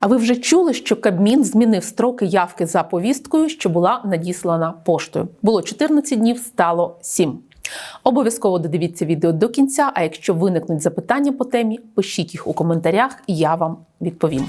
А ви вже чули, що Кабмін змінив строки явки за повісткою, що була надіслана поштою? Було 14 днів, стало 7. Обов'язково додивіться відео до кінця. А якщо виникнуть запитання по темі, пишіть їх у коментарях, і я вам відповім.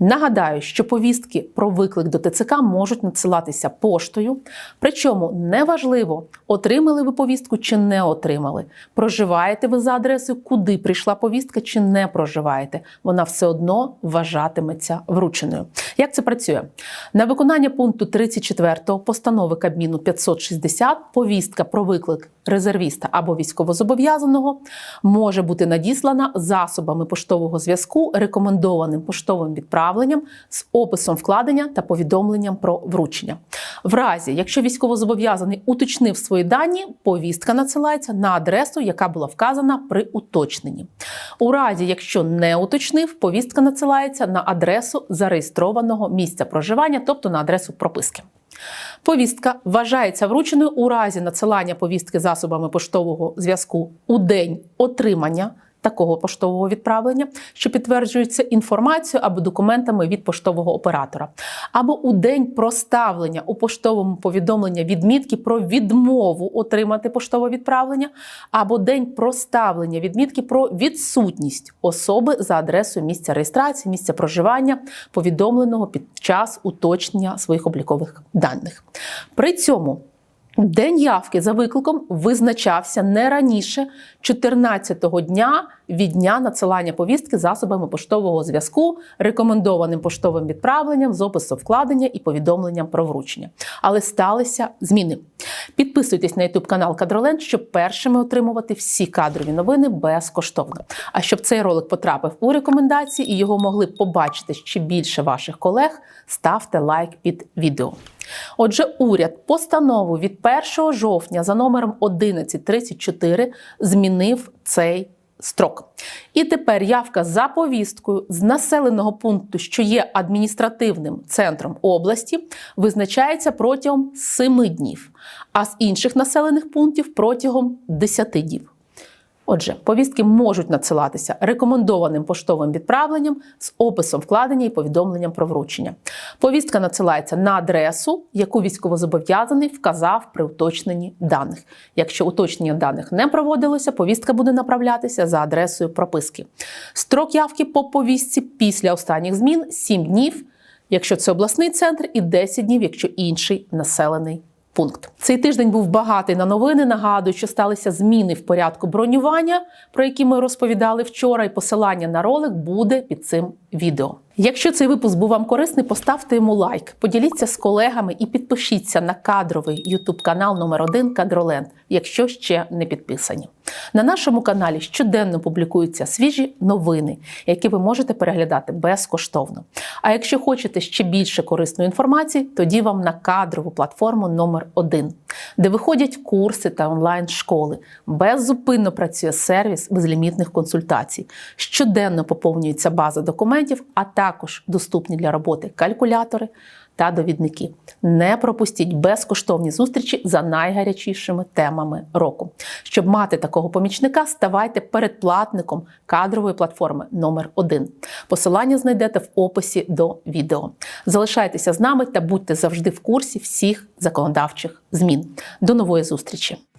Нагадаю, що повістки про виклик до ТЦК можуть надсилатися поштою. Причому неважливо, отримали ви повістку чи не отримали. Проживаєте ви за адресою, куди прийшла повістка, чи не проживаєте. Вона все одно вважатиметься врученою. Як це працює? На виконання пункту 34 постанови Кабміну 560 повістка про виклик резервіста або військовозобов'язаного може бути надіслана засобами поштового зв'язку, рекомендованим поштовим відправленням з описом вкладення та повідомленням про вручення. В разі, якщо військовозобов'язаний уточнив свої дані, повістка надсилається на адресу, яка була вказана при уточненні. У разі, якщо не уточнив, повістка надсилається на адресу зареєстрованого місця проживання, тобто на адресу прописки. Повістка вважається врученою у разі надсилання повістки засобами поштового зв'язку у день отримання такого поштового відправлення, що підтверджується інформацією або документами від поштового оператора, або у день проставлення у поштовому повідомлення відмітки про відмову отримати поштове відправлення, або день проставлення відмітки про відсутність особи за адресою місця реєстрації, місця проживання, повідомленого під час уточнення своїх облікових даних. При цьому День явки за викликом визначався не раніше 14-го дня від дня надсилання повістки засобами поштового зв'язку, рекомендованим поштовим відправленням з опису вкладення і повідомленням про вручення. Але сталися зміни. Підписуйтесь на YouTube канал Кадроленд, щоб першими отримувати всі кадрові новини безкоштовно. А щоб цей ролик потрапив у рекомендації і його могли побачити ще більше ваших колег, ставте лайк під відео. Отже, уряд постанову від 1 жовтня за номером 1134 змінив цей строк. І тепер явка за повісткою з населеного пункту, що є адміністративним центром області, визначається протягом 7 днів, а з інших населених пунктів протягом 10 днів. Отже, повістки можуть надсилатися рекомендованим поштовим відправленням з описом вкладення і повідомленням про вручення. Повістка надсилається на адресу, яку військовозобов'язаний вказав при уточненні даних. Якщо уточнення даних не проводилося, повістка буде направлятися за адресою прописки. Строк явки по повістці після останніх змін 7 днів, якщо це обласний центр, і 10 днів, якщо інший населений пункт. Цей тиждень був багатий на новини. Нагадую, що сталися зміни в порядку бронювання, про які ми розповідали вчора, і посилання на ролик буде під цим відео. Якщо цей випуск був вам корисний, поставте йому лайк, поділіться з колегами і підпишіться на кадровий YouTube канал номер 1 Кадроленд, якщо ще не підписані. На нашому каналі щоденно публікуються свіжі новини, які ви можете переглядати безкоштовно. А якщо хочете ще більше корисної інформації, тоді вам на кадрову платформу номер 1 де виходять курси та онлайн-школи. Беззупинно працює сервіс безлімітних консультацій. Щоденно поповнюється база документів, а також доступні для роботи калькулятори та довідники. Не пропустіть безкоштовні зустрічі за найгарячішими темами року. Щоб мати такого помічника, ставайте передплатником кадрової платформи номер 1 Посилання знайдете в описі до відео. Залишайтеся з нами та будьте завжди в курсі всіх законодавчих змін. До нової зустрічі!